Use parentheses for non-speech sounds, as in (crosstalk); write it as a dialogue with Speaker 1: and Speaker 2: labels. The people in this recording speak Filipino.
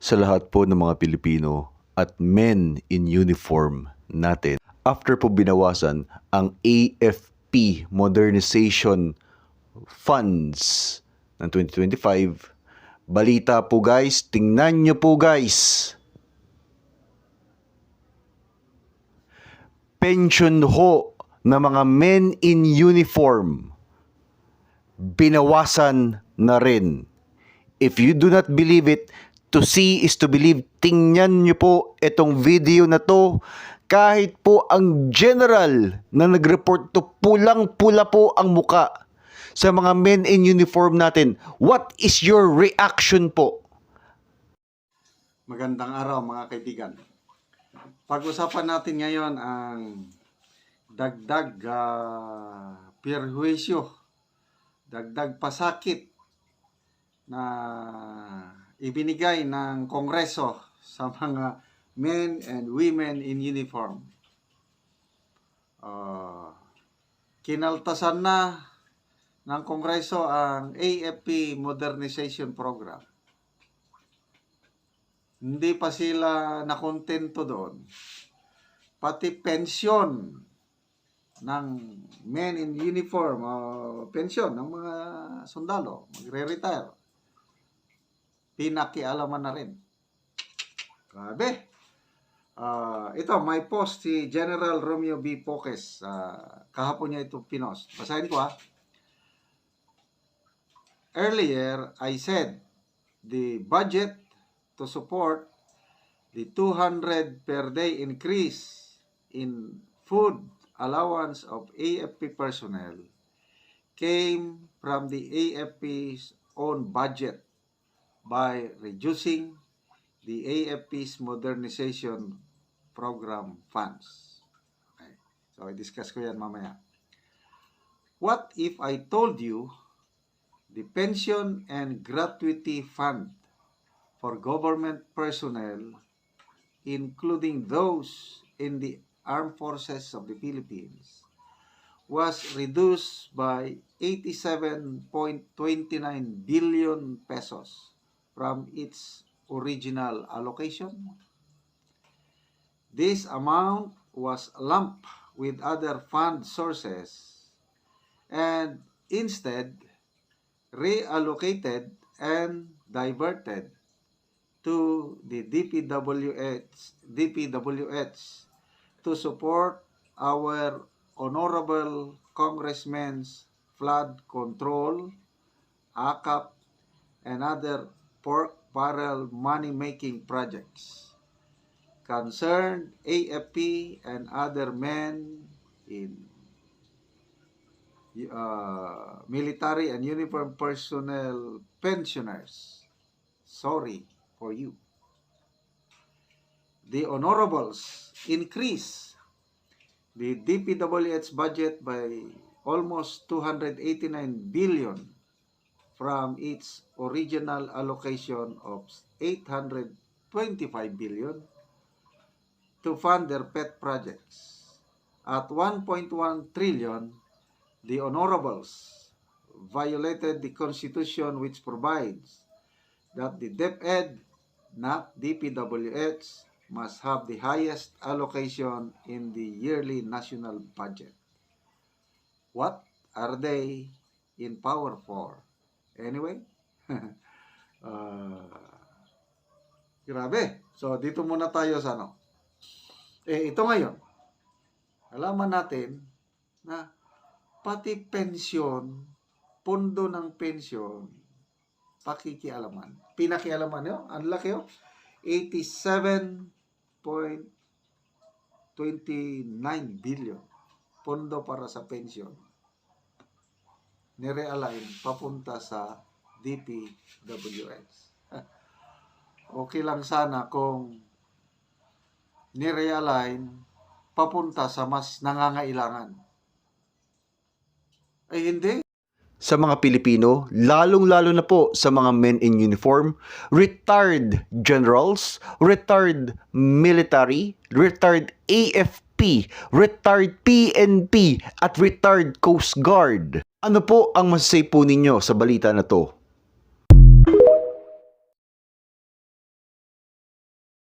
Speaker 1: sa lahat po ng mga Pilipino at men in uniform natin. After po binawasan ang AFP Modernization Funds ng 2025, balita po guys, tingnan nyo po guys. Pension ho na mga men in uniform binawasan na rin. If you do not believe it, to see is to believe. Tingnan nyo po itong video na to. Kahit po ang general na nag-report to pulang-pula po ang muka sa mga men in uniform natin. What is your reaction po?
Speaker 2: Magandang araw mga kaibigan. Pag-usapan natin ngayon ang dagdag uh, perjuisyo, dagdag pasakit na ibinigay ng Kongreso sa mga men and women in uniform. Uh, kinaltasan na ng Kongreso ang AFP Modernization Program hindi pa sila nakontento doon. Pati pensyon ng men in uniform, uh, pensyon ng mga sundalo, magre-retire. Pinakialaman na rin. Grabe. Uh, ito, may post si General Romeo B. Poques. Uh, kahapon niya ito pinost. Basahin ko ha. Earlier, I said, the budget to support the 200 per day increase in food allowance of AFP personnel came from the AFP's own budget by reducing the AFP's modernization program funds. Okay. So, i-discuss ko yan mamaya. What if I told you the pension and gratuity fund for government personnel, including those in the armed forces of the Philippines, was reduced by 87.29 billion pesos from its original allocation. This amount was lumped with other fund sources and instead reallocated and diverted to the DPWH, DPWH to support our honorable congressmen's flood control, ACAP, and other pork barrel money-making projects concerned AFP and other men in uh, military and uniform personnel pensioners. Sorry for you. The honorables increase the DPWH budget by almost 289 billion from its original allocation of 825 billion to fund their pet projects. At 1.1 trillion, the honorables violated the constitution which provides that the DepEd, not DPWH, must have the highest allocation in the yearly national budget. What are they in power for? Anyway, (laughs) uh, grabe. So, dito muna tayo sa ano. Eh, ito ngayon. Alaman natin na pati pensyon, pondo ng pensyon, pakikialaman. Pinakialaman nyo, ang laki oh, 87.29 billion pondo para sa pension nirealign papunta sa DPWH. (laughs) okay lang sana kung nirealign papunta sa mas nangangailangan. Ay hindi.
Speaker 1: sa mga Pilipino, lalong-lalo na po sa mga men in uniform, retired generals, retired military, retired AFP, retired PNP, at retired Coast Guard. Ano po ang masasay po ninyo sa balita na to?